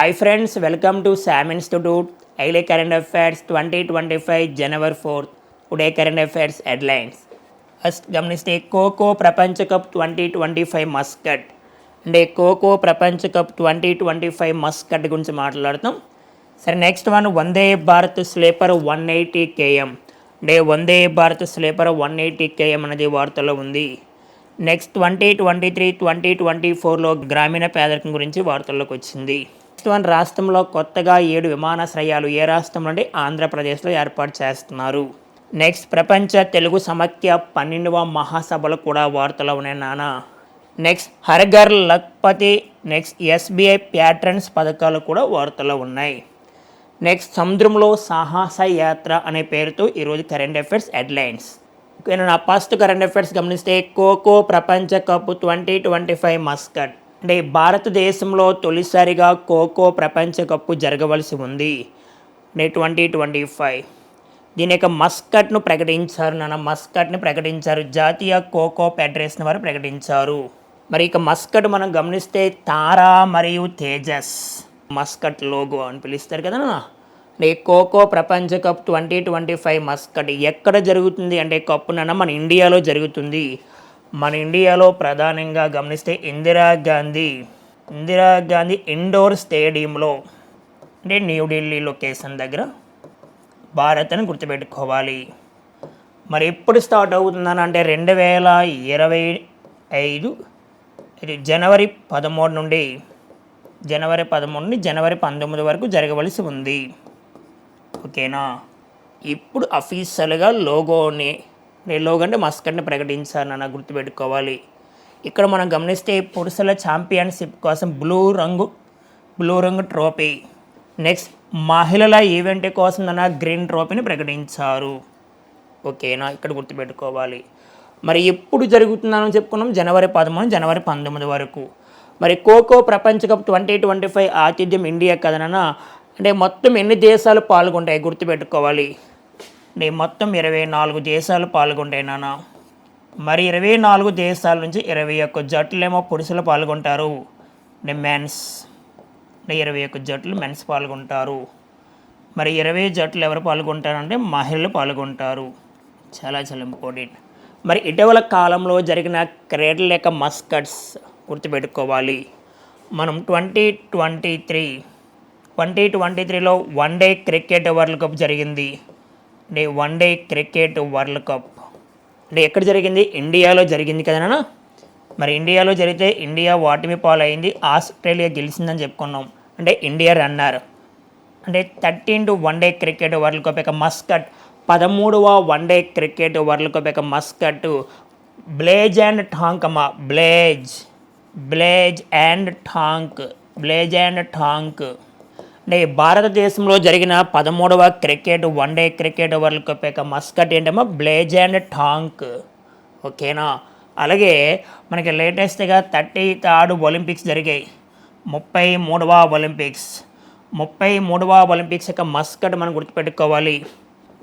Hi friends welcome to Sam institute ఐలే current affairs twenty twenty five January fourth today current affairs headlines first గమనిస్తే కోకో ప్రపంచ cup twenty twenty five mascot అంటే కోకో ప్రపంచ cup twenty twenty five mascot గురించి మాట్లాడతాం. సరే next one Vande Bharat sleeper one eighty KM. అంటే Vande Bharat sleeper one eighty KM అనేది వార్తల్లో ఉంది. Next twenty twenty three twenty twenty ఫోర్లో గ్రామీణ పేదరికం గురించి వార్తల్లోకి వచ్చింది. నెక్స్ట్ వన్ రాష్ట్రంలో కొత్తగా ఏడు విమానాశ్రయాలు ఏ రాష్ట్రంలో నుండి ఆంధ్రప్రదేశ్లో ఏర్పాటు చేస్తున్నారు. నెక్స్ట్ ప్రపంచ తెలుగు సమాఖ్య పన్నెండవ మహాసభలు కూడా వార్తలో ఉన్నాయి నాన్న నెక్స్ట్ హర్ఘర్ లక్పతి నెక్స్ట్ ఎస్బీఐ ప్యాట్రన్స్ పథకాలు కూడా వార్తలో ఉన్నాయి. నెక్స్ట్ సముద్రంలో సాహస యాత్ర అనే పేరుతో ఈరోజు కరెంట్ అఫైర్స్ హెడ్లైన్స్. నేను నా ఫస్ట్ కరెంట్ అఫైర్స్ గమనిస్తే కోకో ప్రపంచ cup twenty twenty five mascot. అంటే భారతదేశంలో తొలిసారిగా ఖోఖో ప్రపంచ కప్పు జరగవలసి ఉంది. అంటే ట్వంటీ ట్వంటీ ఫైవ్. దీని యొక్క మస్కట్ను ప్రకటించారు నాన్న. మస్కట్ని ప్రకటించారు. జాతీయ ఖోఖో ఫెడరేషన్ వారు ప్రకటించారు. మరి ఇక మస్కట్ మనం గమనిస్తే తారా మరియు తేజస్. మస్కట్ లోగో అని పిలుస్తారు కదా నాన్న. అంటే ఖోఖో ప్రపంచ cup twenty twenty five mascot ఎక్కడ జరుగుతుంది? అంటే కప్పు నాన్న మన ఇండియాలో జరుగుతుంది. మన ఇండియాలో ప్రధానంగా గమనిస్తే ఇందిరాగాంధీ ఇందిరాగాంధీ ఇండోర్ స్టేడియంలో అంటే న్యూఢిల్లీ లొకేషన్ దగ్గర భారత్ అని గుర్తుపెట్టుకోవాలి. మరి ఎప్పుడు స్టార్ట్ అవుతుందని అంటే రెండు వేల ఇరవై ఐదు ఇది జనవరి పదమూడు నుండి జనవరి పదమూడు నుండి జనవరి పంతొమ్మిది వరకు జరగవలసి ఉంది. ఓకేనా? ఇప్పుడు అఫీషియల్గా లోగోని నేను లోగంటే మస్కట్ని ప్రకటించానన్న గుర్తుపెట్టుకోవాలి. ఇక్కడ మనం గమనిస్తే పురుషుల ఛాంపియన్షిప్ కోసం బ్లూ రంగు బ్లూ రంగు ట్రోఫీ. నెక్స్ట్ మహిళల ఈవెంట్ కోసం నన్న గ్రీన్ ట్రోఫీని ప్రకటించారు. ఓకేనా? ఇక్కడ గుర్తుపెట్టుకోవాలి. మరి ఎప్పుడు జరుగుతుందని చెప్పుకున్నాం? జనవరి పదమూడు జనవరి పంతొమ్మిది వరకు. మరి ఖోఖో ప్రపంచ కప్ ట్వంటీ ట్వంటీ ఫైవ్ ఆతిథ్యం ఇండియా కదనన్నా అంటే మొత్తం ఎన్ని దేశాలు పాల్గొంటాయి గుర్తుపెట్టుకోవాలి. నేను మొత్తం ఇరవై నాలుగు దేశాలు పాల్గొంటాయి మరి ఇరవై నాలుగు దేశాల నుంచి ఇరవై ఒక్క జట్లేమో పురుషులు పాల్గొంటారు. నే మెన్స్ ఇరవై ఒక్క జట్లు మెన్స్ పాల్గొంటారు. మరి ఇరవై జట్లు ఎవరు పాల్గొంటారంటే మహిళలు పాల్గొంటారు. చాలా చాలా ఇంపార్టెంట్. మరి ఇటీవల కాలంలో జరిగిన క్రీడల యొక్క మస్కట్స్ గుర్తుపెట్టుకోవాలి. మనం twenty twenty three twenty twenty త్రీలో one day cricket world cup జరిగింది. Day one day cricket world cup. అంటే ఎక్కడ జరిగింది? ఇండియాలో జరిగింది కదా మరి ఇండియాలో జరిగితే ఇండియా వాటిమి పాలైంది ఆస్ట్రేలియా గెలిచిందని చెప్పుకున్నాం. అంటే ఇండియా రన్నర్. అంటే thirteen to one day cricket world cup యొక్క మస్కట్ పదమూడవ one day cricket world cup యొక్క మస్కట్ బ్లేజ్ అండ్ టాంక్ అమ్మ Blaze Blaze and Tonk Blaze and Tonk. అంటే భారతదేశంలో జరిగిన పదమూడవ cricket one day cricket world cup యొక్క మస్కట్ ఏంటమ్మా? Blaze and Tonk. ఓకేనా? అలాగే మనకి లేటెస్ట్గా థర్టీ థర్డ్ ఒలింపిక్స్ జరిగాయి. ముప్పై మూడవ ఒలింపిక్స్. ముప్పై మూడవ ఒలింపిక్స్ యొక్క మస్కట్ మనం గుర్తుపెట్టుకోవాలి.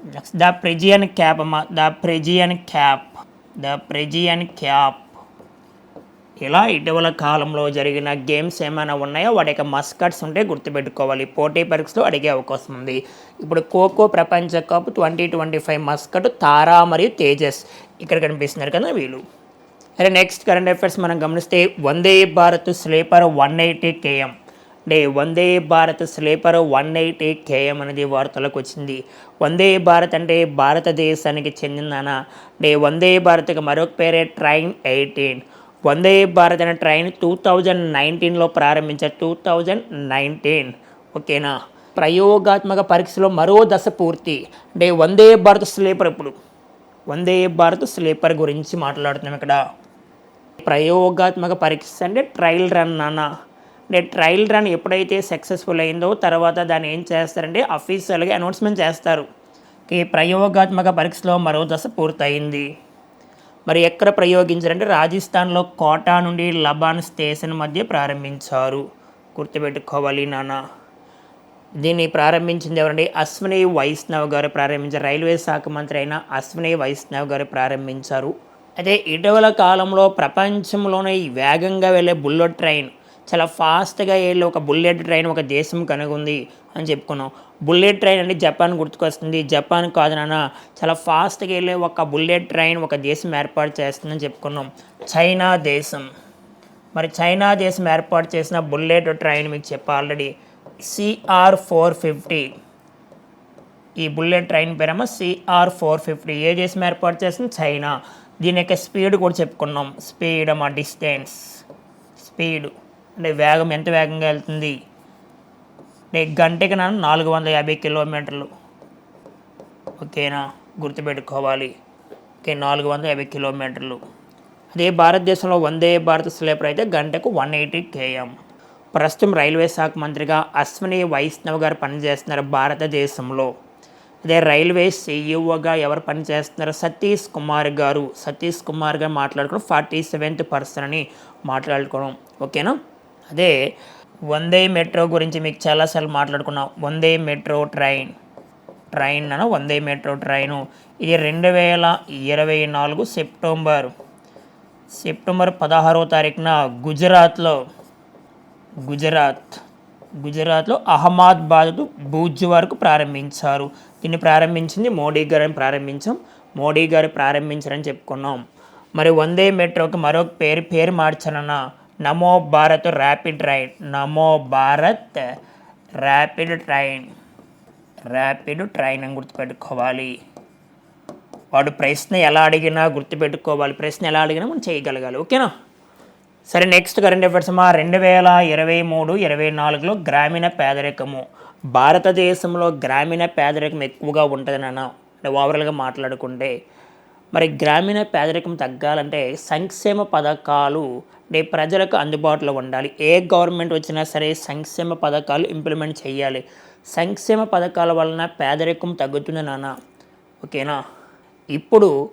నెక్స్ట్ ద ప్రెజియన్ క్యాప్ అమ్మ. The Phrygian cap. The Phrygian cap. ఇలా ఇటీవల కాలంలో జరిగిన గేమ్స్ ఏమైనా ఉన్నాయో? వాటి యొక్క మస్కట్స్ ఉంటే గుర్తుపెట్టుకోవాలి. పోటీ పరీక్షలో అడిగే అవకాశం ఉంది. ఇప్పుడు ఖోఖో ప్రపంచ cup twenty twenty five mascot Tara మరియు తేజస్ ఇక్కడ కనిపిస్తున్నారు కదా వీళ్ళు. అరే నెక్స్ట్ కరెంట్ అఫైర్స్ మనం గమనిస్తే Vande Bharat sleeper one eighty KM. అంటే Vande Bharat sleeper one eighty KM అనేది వార్తలకు వచ్చింది. వందే భారత్ అంటే భారతదేశానికి చెందిందన అంటే వందే భారత్కి మరొక పేరే ట్రైన్ ఎయిటీన్. వందే భారత్ అనే ట్రైన్ టూ థౌజండ్ నైన్టీన్లో ప్రారంభించారు. Two thousand nineteen. ఓకేనా? ప్రయోగాత్మక పరీక్షలో మరో దశ పూర్తి. అంటే వందే భారత్ స్లీపర్ ఇప్పుడు. వందే భారత్ స్లీపర్ గురించి మాట్లాడుతున్నాం ఇక్కడ. ప్రయోగాత్మక పరీక్ష అంటే ట్రయల్ రన్ అన్న అంటే ట్రయల్ రన్ ఎప్పుడైతే సక్సెస్ఫుల్ అయిందో తర్వాత దాన్ని ఏం చేస్తారంటే అఫీషియల్గా అనౌన్స్మెంట్ చేస్తారు. ఈ ప్రయోగాత్మక పరీక్షలో మరో దశ పూర్తయింది. మరి ఎక్కడ ప్రయోగించారంటే రాజస్థాన్లో కోటా నుండి లబాన్ స్టేషన్ మధ్య ప్రారంభించారు. గుర్తుపెట్టుకోవాలి నాన్న. దీన్ని ప్రారంభించింది ఎవరండి అశ్విని వైష్ణవ్ గారు ప్రారంభించారు. రైల్వే శాఖ మంత్రి అయిన అశ్విని వైష్ణవ్ గారు ప్రారంభించారు. అదే ఇటీవల కాలంలో ప్రపంచంలోనే వేగంగా వెళ్ళే బుల్లెట్ ట్రైన్ చాలా ఫాస్ట్గా వెళ్ళే ఒక బుల్లెట్ ట్రైన్ ఒక దేశం కనుగొంది అని చెప్పుకున్నాం. బుల్లెట్ ట్రైన్ అంటే జపాన్ గుర్తుకొస్తుంది. జపాన్ కాదు నాన్న చాలా ఫాస్ట్గా వెళ్ళే ఒక బుల్లెట్ ట్రైన్ ఒక దేశం ఏర్పాటు చేస్తుందని చెప్పుకున్నాం. చైనా దేశం. మరి చైనా దేశం ఏర్పాటు చేసిన బుల్లెట్ ట్రైన్ మీకు చెప్పా ఆల్రెడీ. సిఆర్ ఫోర్ ఫిఫ్టీ ఈ బుల్లెట్ ట్రైన్ పేరేమో సిఆర్ ఫోర్ ఫిఫ్టీ ఏ దేశం ఏర్పాటు చేసింది? చైనా. దీని యొక్క స్పీడ్ కూడా చెప్పుకున్నాం. స్పీడ్ మా డిస్టెన్స్. స్పీడ్. అంటే వేగం ఎంత వేగంగా వెళ్తుంది? గంటకి నన్ను నాలుగు వందల యాభై కిలోమీటర్లు. ఓకేనా? గుర్తుపెట్టుకోవాలి. ఓకే నాలుగు వందల యాభై కిలోమీటర్లు. అదే భారతదేశంలో వందే భారత్ స్లీపర్ అయితే గంటకు వన్ ఎయిటీ కేఎం. ప్రస్తుతం రైల్వే శాఖ మంత్రిగా అశ్విని వైష్ణవ్ గారు పనిచేస్తున్నారు భారతదేశంలో. అదే రైల్వే సీఈఓగా ఎవరు పనిచేస్తున్నారు? సతీష్ కుమార్ గారు. సతీష్ కుమార్ గారు మాట్లాడుకోవడం ఫార్టీ సెవెంత్ పర్సన్ అని మాట్లాడుకోవడం ఓకేనా? అదే వందే మెట్రో గురించి మీకు చాలాసార్లు మాట్లాడుకున్నాం. వందే మెట్రో ట్రైన్. ట్రైన్ అన వందే మెట్రో ట్రైను. ఇది రెండు వేల ఇరవై నాలుగు సెప్టెంబర్. సెప్టెంబర్ పదహారవ తారీఖున గుజరాత్లో గుజరాత్ గుజరాత్లో అహ్మదాబాద్ భూజ్ వరకు ప్రారంభించారు. దీన్ని ప్రారంభించింది మోడీ గారిని ప్రారంభించాం. మోడీ గారు ప్రారంభించారని చెప్పుకున్నాం. మరి వందే మెట్రోకి మరొక పేరు పేరు మార్చారన్న నమో Bharat rapid train Namo Bharat rapid train. Rapid train అని గుర్తుపెట్టుకోవాలి. వాడు ప్రశ్న ఎలా అడిగినా గుర్తుపెట్టుకోవాలి. ప్రశ్న ఎలా అడిగినా మనం చేయగలగాలి. ఓకేనా? సరే నెక్స్ట్ కరెంట్ అఫైర్స్ మా రెండు వేల ఇరవై మూడు ఇరవై నాలుగులో గ్రామీణ పేదరికము. భారతదేశంలో గ్రామీణ పేదరికం ఎక్కువగా ఉంటుంది అన్న అంటే ఓవరాల్గా మాట్లాడుకుంటే. మరి గ్రామీణ పేదరికం తగ్గాలంటే సంక్షేమ పథకాలు అంటే ప్రజలకు అందుబాటులో ఉండాలి. ఏ గవర్నమెంట్ వచ్చినా సరే సంక్షేమ పథకాలు ఇంప్లిమెంట్ చేయాలి. సంక్షేమ పథకాల వలన పేదరికం తగ్గుతుంది నాన్న. ఓకేనా? ఇప్పుడు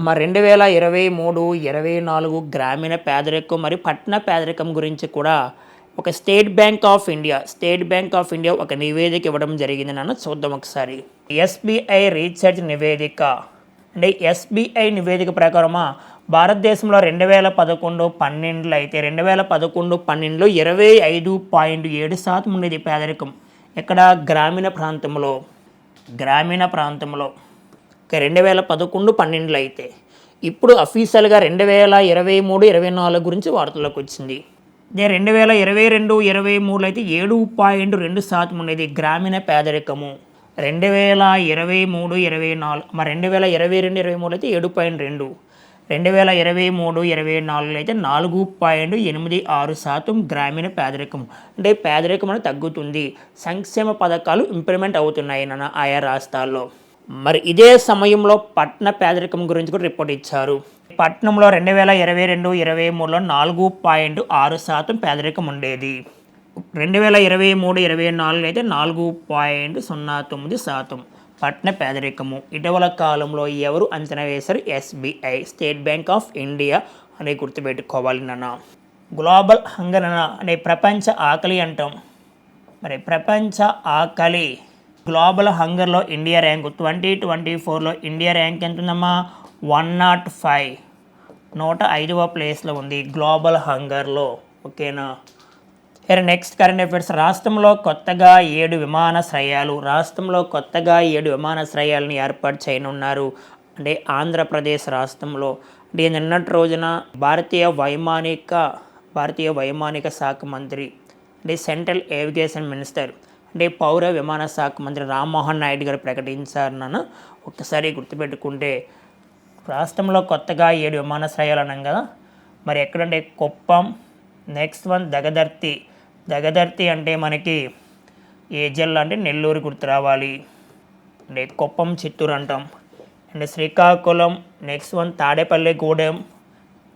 మా రెండు వేల ఇరవై మూడు ఇరవై నాలుగు గ్రామీణ పేదరికం మరియు పట్టణ పేదరికం గురించి కూడా ఒక State Bank of India State Bank of India ఒక నివేదిక ఇవ్వడం జరిగింది నాన్న. చూద్దాం ఒకసారి. ఎస్బీఐ రీసెర్చ్ నివేదిక. అంటే ఎస్బీఐ నివేదిక ప్రకారమా? భారతదేశంలో రెండు వేల పదకొండు పన్నెండులో అయితే రెండు వేల పదకొండు పన్నెండులో ఇరవై ఐదు పాయింట్ ఏడు శాతం ఉండేది పేదరికం. ఇక్కడ గ్రామీణ ప్రాంతంలో. గ్రామీణ ప్రాంతంలో. రెండు వేల పదకొండు పన్నెండులో అయితే. ఇప్పుడు అఫీషియల్గా రెండు వేల ఇరవై మూడు ఇరవై నాలుగు గురించి వార్తల్లోకి వచ్చింది. ఇదే రెండు వేల ఇరవై రెండు ఇరవై మూడులో అయితే ఏడు పాయింట్ రెండు శాతం ఉండేది గ్రామీణ పేదరికము. రెండు వేల ఇరవై మూడు ఇరవై నాలుగు మరి రెండు వేల ఇరవై రెండు ఇరవై మూడు అయితే ఏడు పాయింట్ రెండు. రెండు వేల ఇరవై మూడు ఇరవై నాలుగులో అయితే నాలుగు పాయింట్ ఎనిమిది ఆరు శాతం గ్రామీణ పేదరికం. అంటే పేదరికం అనేది తగ్గుతుంది. సంక్షేమ పథకాలు ఇంప్లిమెంట్ అవుతున్నాయి నాన్న ఆయా రాష్ట్రాల్లో. మరి ఇదే సమయంలో పట్టణ పేదరికం గురించి కూడా రిపోర్ట్ ఇచ్చారు. పట్టణంలో రెండు వేల ఇరవై రెండు ఇరవై మూడులో నాలుగు పాయింట్ ఆరు శాతం పేదరికం ఉండేది. రెండు వేల ఇరవై మూడు ఇరవై నాలుగు అయితే నాలుగు పాయింట్ సున్నా తొమ్మిది శాతం పట్టణ పేదరికము. ఇటీవల కాలంలో ఎవరు అంచనా వేశారు? SBI State Bank of India అని గుర్తుపెట్టుకోవాలి నాన్న. గ్లోబల్ హంగర్ అనే ప్రపంచ ఆకలి అంటాం. మరి ప్రపంచ ఆకలి గ్లోబల్ హంగర్లో ఇండియా ర్యాంక్ ట్వంటీ ట్వంటీ ఫోర్లో ఇండియా ర్యాంక్ ఎంత ఉందమ్మా వన్ నాట్ ఫైవ్. నూట ఐదవ ప్లేస్లో ఉంది గ్లోబల్ హంగర్లో. ఓకేనా? ఇక నెక్స్ట్ కరెంట్ అఫైర్స్ రాష్ట్రంలో కొత్తగా ఏడు విమానాశ్రయాలు రాష్ట్రంలో కొత్తగా ఏడు విమానాశ్రయాలను ఏర్పాటు చేయనున్నారు. అంటే ఆంధ్రప్రదేశ్ రాష్ట్రంలో. అంటే నిన్నటి రోజున భారతీయ వైమానిక భారతీయ వైమానిక శాఖ మంత్రి అంటే సెంట్రల్ ఏవిగేషన్ మినిస్టర్ అంటే పౌర విమాన శాఖ మంత్రి రామ్మోహన్ నాయుడు గారు ప్రకటించారు నాన్న ఒక్కసారి గుర్తుపెట్టుకుంటే రాష్ట్రంలో కొత్తగా ఏడు విమానాశ్రయాలు అన్నాం కదా. మరి ఎక్కడంటే కుప్పం నెక్స్ట్ వన్ దగదర్తి దగదర్తి అంటే మనకి ఏ జిల్లా అంటే నెల్లూరు గుర్తు రావాలి. అంటే కుప్పం చిత్తూరు అంటాం. And Srikakulam next one Tadepalli Gudem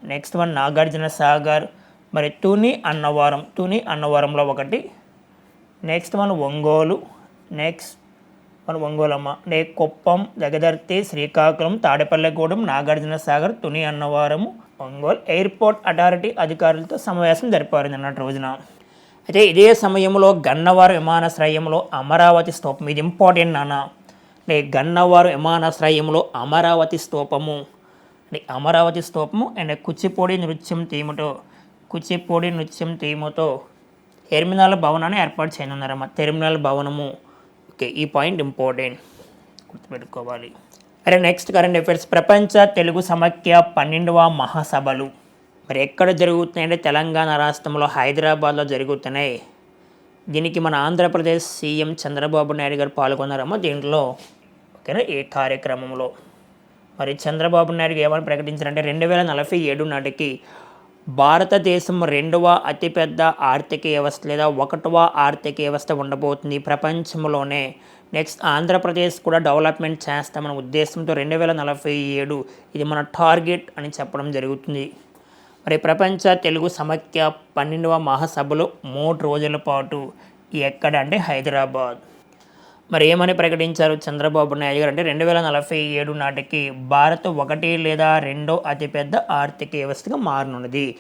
next one Nagarjuna Sagar మరి తుని అన్నవరం తుని అన్నవరంలో ఒకటి నెక్స్ట్ మన ఒంగోలు నెక్స్ట్ మన ఒంగోలమ్మ. అంటే కుప్పం జగదర్తి శ్రీకాకుళం తాడేపల్లిగూడెం నాగార్జున సాగర్ తుని అన్నవరము ఒంగోలు. ఎయిర్పోర్ట్ అథారిటీ అధికారులతో సమావేశం జరిపారు నిన్నటి రోజున. అయితే ఇదే సమయంలో గన్నవరం విమానాశ్రయంలో అమరావతి స్తూపం. ఇది ఇంపార్టెంట్ నాన్న. అంటే గన్నవరం విమానాశ్రయంలో అమరావతి స్తూపము. అంటే అమరావతి స్తూపము అండ్ కూచిపూడి నృత్యం తీముతో కూచిపూడి నృత్యం థీముతో టెర్మినల్ భవనాన్ని ఏర్పాటు చేయనున్నారమ్మా. టెర్మినల్ భవనము. ఓకే ఈ పాయింట్ ఇంపార్టెంట్ గుర్తుపెట్టుకోవాలి. అరే నెక్స్ట్ కరెంట్ అఫైర్స్ ప్రపంచ తెలుగు సమాఖ్య పన్నెండవ మహాసభలు. మరి ఎక్కడ జరుగుతున్నాయంటే తెలంగాణ రాష్ట్రంలో హైదరాబాద్లో జరుగుతున్నాయి. దీనికి మన ఆంధ్రప్రదేశ్ సీఎం చంద్రబాబు నాయుడు గారు పాల్గొన్నారమ్మా దీంట్లో. ఓకేనా? ఈ కార్యక్రమంలో. మరి చంద్రబాబు నాయుడు ఏమని ప్రకటించారంటే రెండు వేల నలభై ఏడు నాటికి భారతదేశం రెండవ అతిపెద్ద ఆర్థిక వ్యవస్థ లేదా ఒకటవ ఆర్థిక వ్యవస్థ ఉండబోతుంది ప్రపంచంలోనే. నెక్స్ట్ ఆంధ్రప్రదేశ్ కూడా డెవలప్మెంట్ చేస్తామనే ఉద్దేశంతో రెండు వేల నలభై ఏడు ఇది మన టార్గెట్ అని చెప్పడం జరుగుతుంది. మరి ప్రపంచ తెలుగు సమాఖ్య పన్నెండవ మహాసభలు మూడు రోజుల పాటు ఎక్కడ అంటే హైదరాబాద్. మరి ఏమని ప్రకటించారు చంద్రబాబు నాయుడు గారు అంటే రెండు వేల నలభై ఏడు నాటికి భారత్ ఒకటి లేదా రెండో అతిపెద్ద ఆర్థిక వ్యవస్థగా మారనున్నది.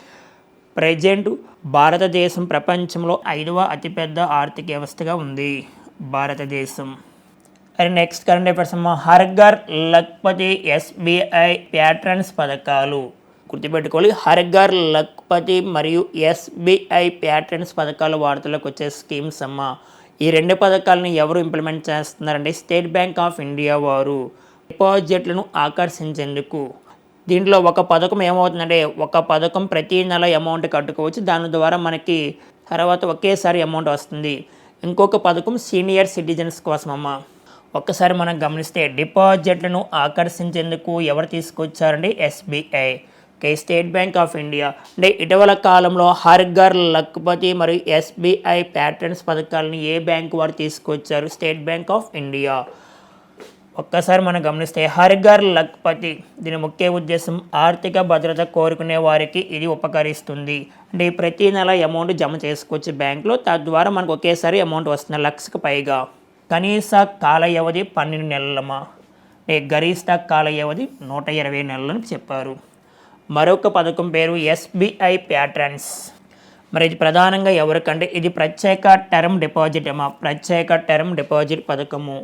ప్రజెంట్ భారతదేశం ప్రపంచంలో ఐదవ అతిపెద్ద ఆర్థిక వ్యవస్థగా ఉంది భారతదేశం. మరి నెక్స్ట్ కరెంట్ అఫైర్స్ అమ్మ హర్ఘర్ లక్పతి ఎస్బీఐ ప్యాట్రన్స్ పథకాలు. గుర్తుపెట్టుకోవాలి. హర్ఘర్ లక్పతి మరియు ఎస్బీఐ ప్యాట్రన్స్ పథకాలు వార్తలకు వచ్చే స్కీమ్స్ అమ్మ. ఈ రెండు పథకాలను ఎవరు ఇంప్లిమెంట్ చేస్తున్నారంటే స్టేట్ బ్యాంక్ ఆఫ్ ఇండియా వారు. డిపాజిట్లను ఆకర్షించేందుకు. దీంట్లో ఒక పథకం ఏమవుతుందంటే ఒక పథకం ప్రతి నెల అమౌంట్ కట్టుకోవచ్చు. దాని ద్వారా మనకి తర్వాత ఒకేసారి అమౌంట్ వస్తుంది. ఇంకొక పథకం సీనియర్ సిటిజన్స్ కోసమమ్మ ఒక్కసారి మనం గమనిస్తే డిపాజిట్లను ఆకర్షించేందుకు ఎవరు తీసుకొచ్చారండి SBI. Okay State Bank of India. అంటే ఇటీవల కాలంలో హర్ఘర్ లక్పతి మరియు ఎస్బీఐ ప్యాటర్న్స్ పథకాలను ఏ బ్యాంక్ వారు తీసుకొచ్చారు? State Bank of India. ఒక్కసారి మనం గమనిస్తే హర్ఘర్ లక్పతి దీని ముఖ్య ఉద్దేశం ఆర్థిక భద్రత కోరుకునే వారికి ఇది ఉపకరిస్తుంది. అంటే ప్రతి నెల అమౌంట్ జమ చేసుకోవచ్చు బ్యాంకులో తద్వారా మనకు ఒకేసారి అమౌంట్ వస్తుంది లక్షకు పైగా. కనీస కాల వ్యవధి పన్నెండు నెలలమా? అంటే గరిష్ట కాల వ్యవధి నూట ఇరవై నెలలని చెప్పారు. మరొక పథకం పేరు ఎస్బీఐ ప్యాట్రన్స్. మరి ఇది ప్రధానంగా ఎవరికంటే ఇది ప్రత్యేక టర్మ్ డిపాజిట్ అమ్మా. ప్రత్యేక టర్మ్ డిపాజిట్ పథకము.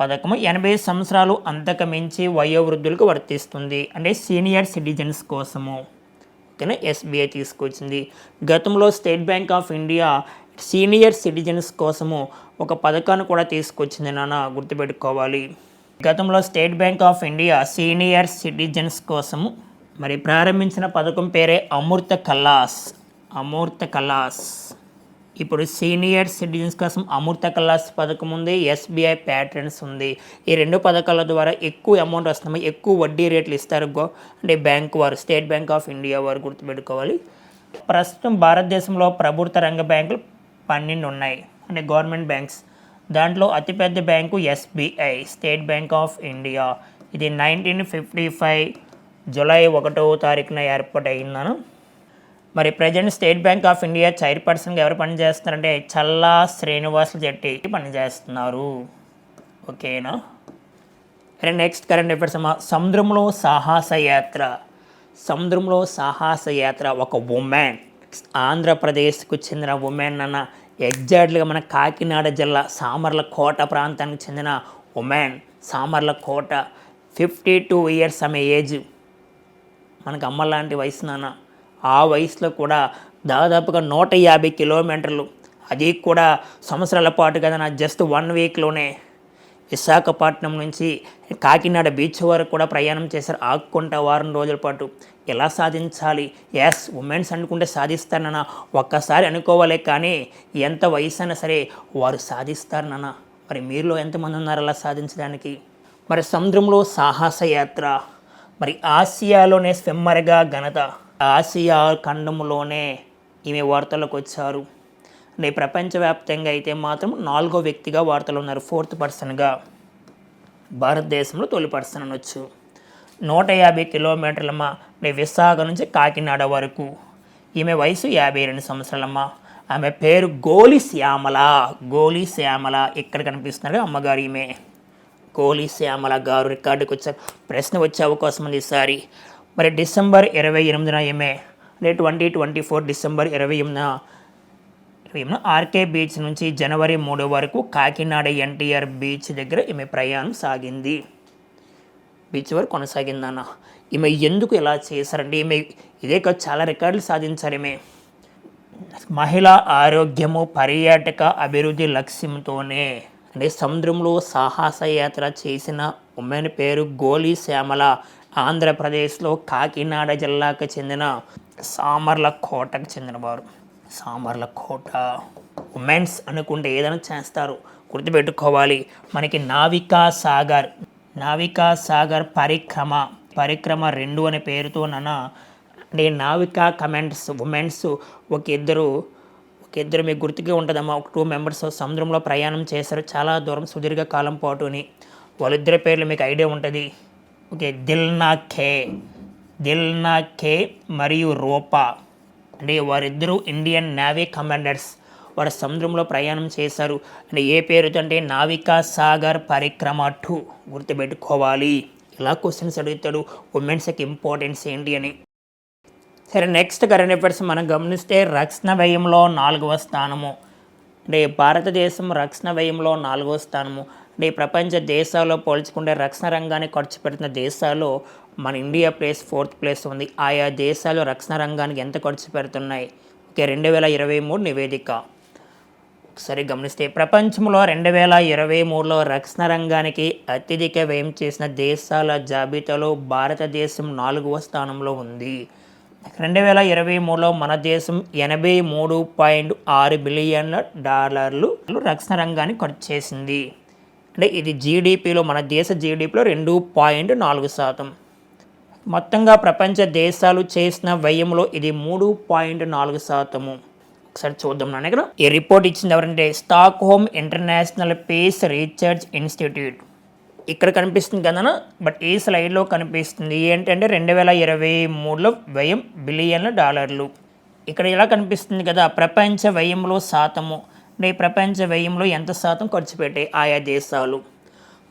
పథకము ఎనభై సంవత్సరాలు అంతకమించి వయోవృద్ధులకు వర్తిస్తుంది. అంటే సీనియర్ సిటిజన్స్ కోసము. ఓకేనా? ఎస్బీఐ తీసుకొచ్చింది. గతంలో State Bank of India senior citizens కోసము ఒక పథకాన్ని కూడా తీసుకొచ్చింది నాన్న. గుర్తుపెట్టుకోవాలి. గతంలో State Bank of India senior citizens కోసము మరి ప్రారంభించిన పథకం పేరే అమృత కలాస్ అమూర్త కలాస్ ఇప్పుడు సీనియర్ సిటిజన్స్ కోసం అమృత కలాస్ పథకం ఉంది ఎస్బీఐ ప్యాటర్న్స్ ఉంది. ఈ రెండు పథకాల ద్వారా ఎక్కువ అమౌంట్ వస్తుంది ఎక్కువ వడ్డీ రేట్లు ఇస్తారు గో అంటే బ్యాంక్ వారు స్టేట్ బ్యాంక్ ఆఫ్ ఇండియా వారు గుర్తుపెట్టుకోవాలి. ప్రస్తుతం భారతదేశంలో ప్రభుత్వ రంగ బ్యాంకులు పన్నెండు ఉన్నాయి అంటే గవర్నమెంట్ బ్యాంక్స్. దాంట్లో అతిపెద్ద bank SBI State Bank of India. ఇది నైన్టీన్ ఫిఫ్టీ ఫైవ్ జూలై ఒకటో తారీఖున ఏర్పాటైందను. మరి present State Bank of India చైర్పర్సన్గా ఎవరు పనిచేస్తున్నారంటే చల్లా శ్రీనివాసులు జట్టి పనిచేస్తున్నారు. ఓకేనా? అరే నెక్స్ట్ కరెంట్ అఫేర్స్ అమ్మా. సముద్రంలో సాహస యాత్ర. సముద్రంలో సాహస యాత్ర. ఒక ఉమెన్ ఆంధ్రప్రదేశ్కు చెందిన ఉమెన్ అన్న ఎగ్జాక్ట్గా మన కాకినాడ జిల్లా సామర్లకోట ప్రాంతానికి చెందిన women Samarlakota. Fifty two years ఆమె ఏజ్ మనకు అమ్మ లాంటి వయసు నాన్న. ఆ వయసులో కూడా దాదాపుగా నూట యాభై కిలోమీటర్లు. అది కూడా సంవత్సరాల పాటు కదా నా జస్ట్ వన్ వీక్లోనే. విశాఖపట్నం నుంచి కాకినాడ బీచ్ వరకు కూడా ప్రయాణం చేశారు. ఆక్కుంటా వారం రోజుల పాటు. ఎలా సాధించాలి? ఎస్ ఉమెన్స్ అనుకుంటే సాధిస్తారన్న ఒక్కసారి అనుకోవాలి కానీ ఎంత వయసు అయినా సరే వారు సాధిస్తారనన్న మరి మీరులో ఎంతమంది ఉన్నారు అలా సాధించడానికి? మరి సముద్రంలో సాహస యాత్ర మరి ఆసియాలోనే స్విమ్మర్గా ఘనత. ఆసియా ఖండంలోనే ఈమె వార్తలకు వచ్చారు. అంటే ప్రపంచవ్యాప్తంగా అయితే మాత్రం నాలుగో వ్యక్తిగా వార్తలు ఉన్నారు. ఫోర్త్ పర్సన్గా. భారతదేశంలో తొలి పర్సన్ అనొచ్చు. నూట యాభై కిలోమీటర్లమ్మ అంటే విశాఖ నుంచి కాకినాడ వరకు. ఈమె వయసు యాభై రెండు సంవత్సరాలమ్మ. ఆమె పేరు గోలి శ్యామల. గోలి శ్యామల ఇక్కడ కనిపిస్తున్నారు అమ్మగారు ఈమె? కోహ్లీ శ్యామల గారు రికార్డుకి వచ్చారు ప్రశ్న వచ్చే అవకాశం ఉంది ఈసారి. మరి డిసెంబర్ ఇరవై ఎనిమిదిన ఏమే? అంటే ట్వంటీ ట్వంటీ ఫోర్ డిసెంబర్ ఇరవై ఎనిమిదిన ఆర్కే బీచ్ నుంచి జనవరి మూడు వరకు కాకినాడ ఎన్టీఆర్ బీచ్ దగ్గర ఈమె ప్రయాణం సాగింది. బీచ్ వరకు కొనసాగిందన్న. ఈమె ఎందుకు ఇలా చేశారండి ఈమె ఇదే కాదు చాలా రికార్డులు సాధించారు ఈమె. మహిళా ఆరోగ్యము పర్యాటక అభివృద్ధి లక్ష్యంతోనే అంటే సముద్రంలో సాహస యాత్ర చేసిన ఉమెన్ పేరు గోలి శ్యామల. ఆంధ్రప్రదేశ్లో కాకినాడ జిల్లాకు చెందిన సామర్ల కోటకు చెందినవారు సామర్ల కోట ఉమెన్స్ అనుకుంటే ఏదైనా చేస్తారు. గుర్తుపెట్టుకోవాలి మనకి నావికా సాగర్ నావికా సాగర్ పరిక్రమ పరిక్రమ రెండు అనే పేరుతో నన్న అంటే నావికా కమెంట్స్ ఉమెన్స్ ఒక ఇద్దరు ఇద్దరు మీకు గుర్తుగా ఉంటుందమ్మా. ఒక టూ మెంబర్స్ సముద్రంలో ప్రయాణం చేశారు. చాలా దూరం సుదీర్ఘ కాలం పాటుని. వాళ్ళిద్దరి పేర్లు మీకు ఐడియా ఉంటుంది. ఓకే దిల్నా ఖే. దిల్నా ఖే మరియు రూపా. అంటే వారిద్దరూ ఇండియన్ నేవీ కమాండర్స్. వారు సముద్రంలో ప్రయాణం చేశారు. అంటే ఏ పేరుతో అంటే నావికా సాగర్ పరిక్రమ టూ గుర్తుపెట్టుకోవాలి. ఇలా క్వశ్చన్స్ అడుగుతాడు. ఉమెన్స్కి ఇంపార్టెన్స్ ఏంటి అని. సరే నెక్స్ట్ కరెంట్ అఫైర్స్ మనం గమనిస్తే రక్షణ వ్యయంలో నాలుగవ స్థానము. అంటే భారతదేశం రక్షణ వ్యయంలో నాలుగవ స్థానము. అంటే ప్రపంచ దేశాల్లో పోల్చుకుంటే రక్షణ రంగాన్ని ఖర్చు పెడుతున్న దేశాల్లో మన ఇండియా ప్లేస్ ఫోర్త్ ప్లేస్ ఉంది. ఆయా దేశాలు రక్షణ రంగానికి ఎంత ఖర్చు పెడుతున్నాయి? ఓకే రెండు వేల ఇరవై మూడు నివేదిక. ఒకసారి గమనిస్తే ప్రపంచంలో రెండు వేల ఇరవై మూడులో రక్షణ రంగానికి అత్యధిక వ్యయం చేసిన దేశాల జాబితాలో భారతదేశం నాలుగవ స్థానంలో ఉంది. రెండు వేల ఇరవై మూడులో మన దేశం ఎనభై మూడు పాయింట్ ఆరు బిలియన్ల డాలర్లు రక్షణ రంగాన్ని ఖర్చు చేసింది. అంటే ఇది జీడిపిలో మన దేశ జీడిపిలో రెండు పాయింట్ నాలుగు శాతం. మొత్తంగా ప్రపంచ దేశాలు చేసిన వ్యయంలో ఇది మూడు పాయింట్ నాలుగు శాతము. ఒకసారి చూద్దాం నాన్న ఇక్కడ. ఈ రిపోర్ట్ ఇచ్చింది ఎవరంటే Stockholm international peace research institute. ఇక్కడ కనిపిస్తుంది కదా బట్ ఈ స్లైడ్లో కనిపిస్తుంది ఏంటంటే రెండు వేల ఇరవై మూడులో వ్యయం బిలియన్ల డాలర్లు. ఇక్కడ ఇలా కనిపిస్తుంది కదా ప్రపంచ వ్యయంలో శాతము. అంటే ప్రపంచ వ్యయంలో ఎంత శాతం ఖర్చు పెట్టాయి ఆయా దేశాలు?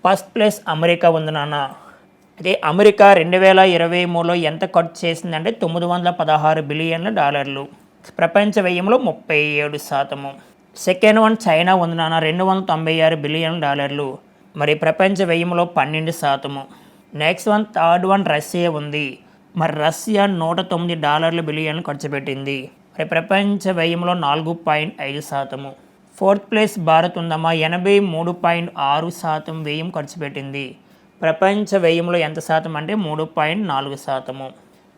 ఫస్ట్ ప్లేస్ అమెరికా ఉంది నాన్న. అదే అమెరికా రెండు వేల ఇరవై మూడులో ఎంత ఖర్చు చేసిందంటే తొమ్మిది వందల పదహారు బిలియన్ల డాలర్లు. ప్రపంచ వ్యయంలో ముప్పై ఏడు శాతము. సెకండ్ వన్ చైనా ఉంది నాన్న. రెండు వందల తొంభై ఆరు బిలియన్ డాలర్లు. మరి ప్రపంచ వ్యయంలో పన్నెండు శాతము. Next one third one Russia ఉంది. మరి రష్యా నూట తొమ్మిది డాలర్ల బిలియన్లు ఖర్చు పెట్టింది. మరి ప్రపంచ వ్యయంలో నాలుగు పాయింట్ ఐదు శాతము. ఫోర్త్ ప్లేస్ భారత్ ఉందమ్మా ఎనభై మూడు పాయింట్ ఆరు శాతం వ్యయం ఖర్చు పెట్టింది. ప్రపంచ వ్యయంలో ఎంత శాతం అంటే మూడు పాయింట్ నాలుగు శాతము.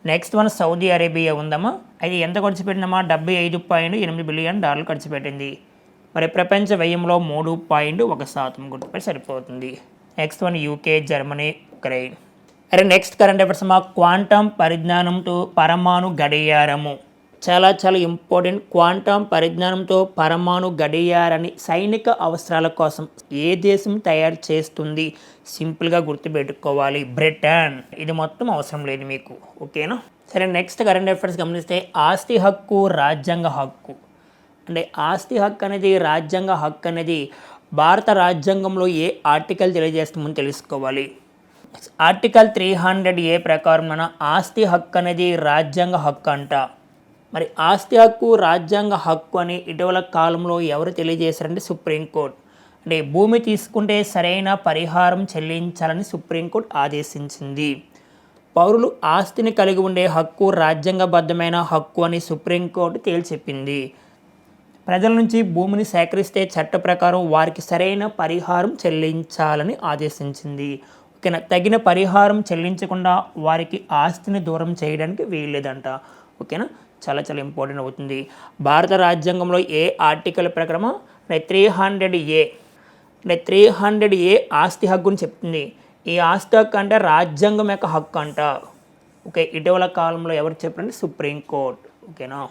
నెక్స్ట్ వన్ సౌదీ అరేబియా ఉందమ్మా అది ఎంత ఖర్చు పెట్టిందమ్మా? డెబ్బై ఐదు పాయింట్ ఎనిమిది బిలియన్ డాలర్లు ఖర్చు పెట్టింది. మరి ప్రపంచ వ్యయంలో మూడు పాయింట్ ఒక శాతం గుర్తుపడి సరిపోతుంది. Next one UK Germany Ukraine అరే నెక్స్ట్ కరెంట్ అఫైర్స్ మా క్వాంటమ్ పరిజ్ఞానంతో పరమాణు గడియారము. చాలా చాలా ఇంపార్టెంట్ క్వాంటమ్ పరిజ్ఞానంతో పరమాణు గడియారాన్ని సైనిక అవసరాల కోసం ఏ దేశం తయారు చేస్తుంది? సింపుల్గా గుర్తుపెట్టుకోవాలి. బ్రిటన్ ఇది మొత్తం అవసరం లేదు మీకు. ఓకేనా సరే నెక్స్ట్ కరెంట్ అఫైర్స్ గమనిస్తే ఆస్తి హక్కు రాజ్యాంగ హక్కు. అంటే ఆస్తి హక్కు అనేది రాజ్యాంగ హక్కు అనేది భారత రాజ్యాంగంలో ఏ ఆర్టికల్ తెలియజేస్తామని తెలుసుకోవాలి. ఆర్టికల్ త్రీ హండ్రెడ్ ఏ ప్రకారం మన ఆస్తి హక్కు అనేది రాజ్యాంగ హక్కు అంట. మరి ఆస్తి హక్కు రాజ్యాంగ హక్కు అని ఇటీవల కాలంలో ఎవరు తెలియజేశారంటే సుప్రీంకోర్టు. అంటే భూమి తీసుకుంటే సరైన పరిహారం చెల్లించాలని సుప్రీంకోర్టు ఆదేశించింది. పౌరులు ఆస్తిని కలిగి ఉండే హక్కు రాజ్యాంగబద్ధమైన హక్కు అని సుప్రీంకోర్టు తేల్చెప్పింది. ప్రజల నుంచి భూమిని సేకరిస్తే చట్ట ప్రకారం వారికి సరైన పరిహారం చెల్లించాలని ఆదేశించింది. ఓకేనా? తగిన పరిహారం చెల్లించకుండా వారికి ఆస్తిని దూరం చేయడానికి వీల్లేదంట. ఓకేనా? చాలా చాలా ఇంపార్టెంట్ అవుతుంది. భారత రాజ్యాంగంలో ఏ ఆర్టికల్ ప్రకారం త్రీ హండ్రెడ్ ఏ. అంటే త్రీ హండ్రెడ్ ఏ ఆస్తి హక్కుని చెప్తుంది. ఈ ఆస్తి హక్కు అంటే రాజ్యాంగం యొక్క హక్కు అంట. ఓకే? ఇటీవల కాలంలో ఎవరు చెప్పారంటే సుప్రీంకోర్టు ఓకేనా?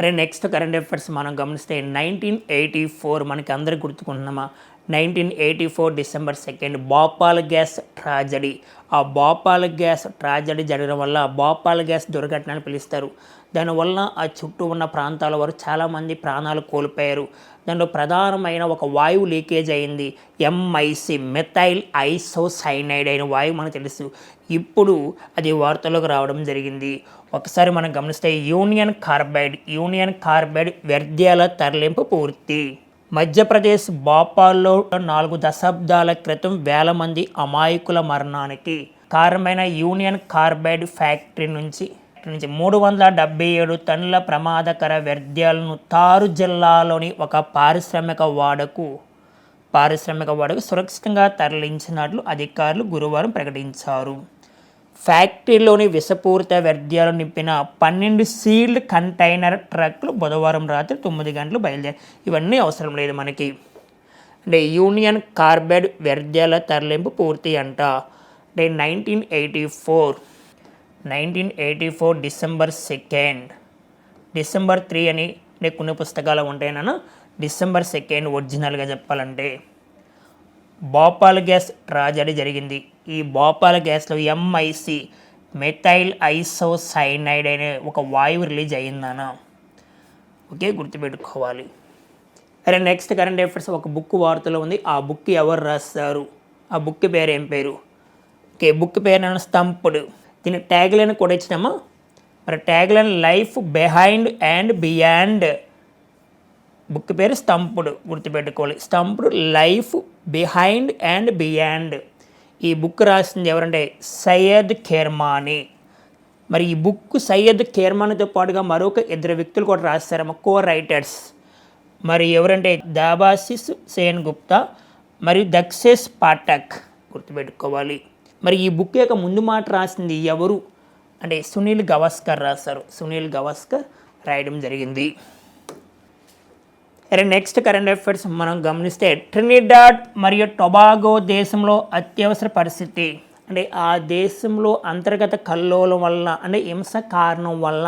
అరే నెక్స్ట్ కరెంట్ అఫైర్స్ మనం గమనిస్తే నైన్టీన్ ఎయిటీ ఫోర్ మనకి అందరూ గుర్తుకుంటున్నామా nineteen eighty four December second Bhopal gas tragedy ఆ భోపాల్ గ్యాస్ ట్రాజడీ జరగడం వల్ల భోపాల్ గ్యాస్ దుర్ఘటన అని పిలుస్తారు. దానివల్ల ఆ చుట్టూ ఉన్న ప్రాంతాల వారు చాలామంది ప్రాణాలు కోల్పోయారు. దానిలో ప్రధానమైన ఒక వాయువు లీకేజ్ అయింది. ఎంఐసి మెథైల్ ఐసోసైనైడ్ అయిన వాయువు మనకు తెలుసు. ఇప్పుడు అది వార్తల్లోకి రావడం జరిగింది. ఒకసారి మనం గమనిస్తే యూనియన్ కార్బైడ్ యూనియన్ కార్బైడ్ వ్యర్థాల తరలింపు పూర్తి. మధ్యప్రదేశ్ భోపాల్లో నాలుగు దశాబ్దాల క్రితం వేల మంది అమాయకుల మరణానికి కారణమైన యూనియన్ కార్బైడ్ ఫ్యాక్టరీ నుంచి నుంచి మూడు వందల డెబ్బై ఏడు టన్నుల ప్రమాదకర వ్యర్థాలను తారు జిల్లాలోని ఒక పారిశ్రామిక వాడకు పారిశ్రామిక వాడకు సురక్షితంగా తరలించినట్లు అధికారులు గురువారం ప్రకటించారు. ఫ్యాక్టరీలోని విషపూరిత వ్యర్థాలు నింపిన పన్నెండు సీల్డ్ కంటైనర్ ట్రక్లు బుధవారం రాత్రి తొమ్మిది గంటలు బయలుదేరి ఇవన్నీ అవసరం లేదు మనకి. అంటే యూనియన్ కార్బైడ్ వ్యర్థాల తరలింపు పూర్తి అంట. అంటే nineteen eighty four nineteen eighty four December second. December three అని అంటే కొన్ని పుస్తకాలు ఉంటాయన డిసెంబర్ సెకండ్ ఒరిజినల్గా చెప్పాలంటే. భోపాల్ గ్యాస్ ట్రాజడీ జరిగింది. ఈ భోపాల గ్యాస్లో ఎంఐసి మెథైల్ ఐసోసైనైడ్ అనే ఒక వాయువు రిలీజ్ అయిందన ఓకే గుర్తుపెట్టుకోవాలి. అరే నెక్స్ట్ కరెంట్ అఫైర్స్ ఒక బుక్ వార్తలో ఉంది. ఆ బుక్ ఎవరు రాస్తారు ఆ బుక్ పేరు ఏం పేరు? ఓకే బుక్ పేరు నేను స్తంపుడు. దీని ట్యాగ్లైన్ కూడా ఇచ్చినామా? మరి tag line life behind and beyond book పేరు స్తంపుడు గుర్తుపెట్టుకోవాలి. స్తంపుడు లైఫ్ బిహైండ్ అండ్ బియాండ్ ఈ బుక్ రాసింది ఎవరంటే సయ్యద్ ఖేర్మానీ. మరి ఈ బుక్ సయ్యద్ ఖేర్మానీతో పాటుగా మరొక ఇద్దరు వ్యక్తులు కూడా రాస్తారు కో రైటర్స్ మరి ఎవరంటే దాబాసిస్ సేన్ గుప్తా మరియు దక్షేష్ పాఠక్ గుర్తుపెట్టుకోవాలి. మరి ఈ బుక్ యొక్క ముందు మాట రాసింది ఎవరు? అంటే సునీల్ గవాస్కర్ రాశారు. సునీల్ గవాస్కర్ రాయడం జరిగింది. నెక్స్ట్ కరెంట్ అఫైర్స్ మనం గమనిస్తే ట్రినిడాడ్ మరియు టొబాగో దేశంలో అత్యవసర పరిస్థితి. అంటే ఆ దేశంలో అంతర్గత కల్లోలం వల్ల అంటే హింస కారణం వల్ల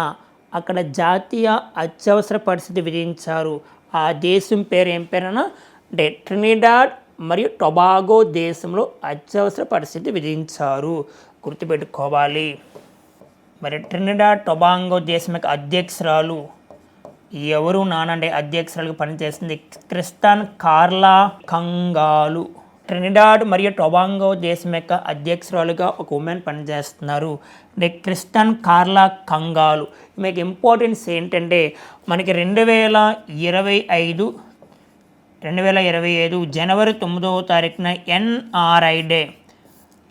అక్కడ జాతీయ అత్యవసర పరిస్థితి విధించారు. ఆ దేశం పేరు ఏం పేరైనా అంటే ట్రినిడాడ్ మరియు టొబాగో దేశంలో అత్యవసర పరిస్థితి విధించారు. గుర్తుపెట్టుకోవాలి. మరి ట్రినిడాడ్ టొబాంగో దేశం యొక్క అధ్యక్షురాలు ఎవరు నానండే అధ్యక్షురాలుగా పనిచేస్తుంది క్రిస్టన్ కార్లా కంగాలు. ట్రినిడాడ్ మరియు టొబాంగో దేశం యొక్క అధ్యక్షురాలుగా ఒక ఉమెన్ పనిచేస్తున్నారు. అంటే క్రిస్టన్ కార్లా కంగాలు. మీకు ఇంపార్టెన్స్ ఏంటంటే మనకి రెండు వేల ఇరవై ఐదు రెండు వేల ఇరవై ఐదు జనవరి తొమ్మిదవ తారీఖున ఎన్ఆర్ఐ డే.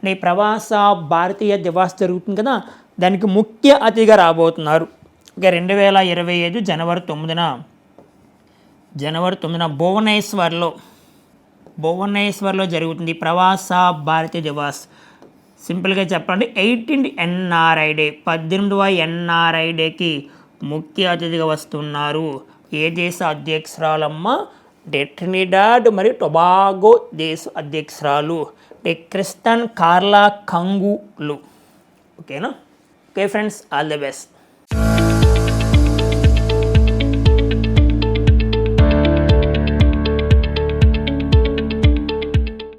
అంటే ప్రవాస భారతీయ దివాస్ జరుగుతుంది కదా? దానికి ముఖ్య అతిథిగా రాబోతున్నారు. ఇక రెండు వేల ఇరవై ఐదు జనవరి తొమ్మిదిన జనవరి తొమ్మిదిన భువనేశ్వర్లో భువనేశ్వర్లో జరుగుతుంది ప్రవాస భారతీయ దివాస్. సింపుల్గా చెప్పాలంటే ఎయిటీన్ ఎన్ఆర్ఐ డే పద్దెనిమిదవ ఎన్ఆర్ఐ డేకి ముఖ్య అతిథిగా వస్తున్నారు. ఏ దేశ అధ్యక్షురాలమ్మ? డెట్రినిడాడ్ మరియు టొబాగో దేశ అధ్యక్షురాలు. డే క్రిస్టన్ కార్లా కంగులు. ఓకేనా? Okay friends all the best.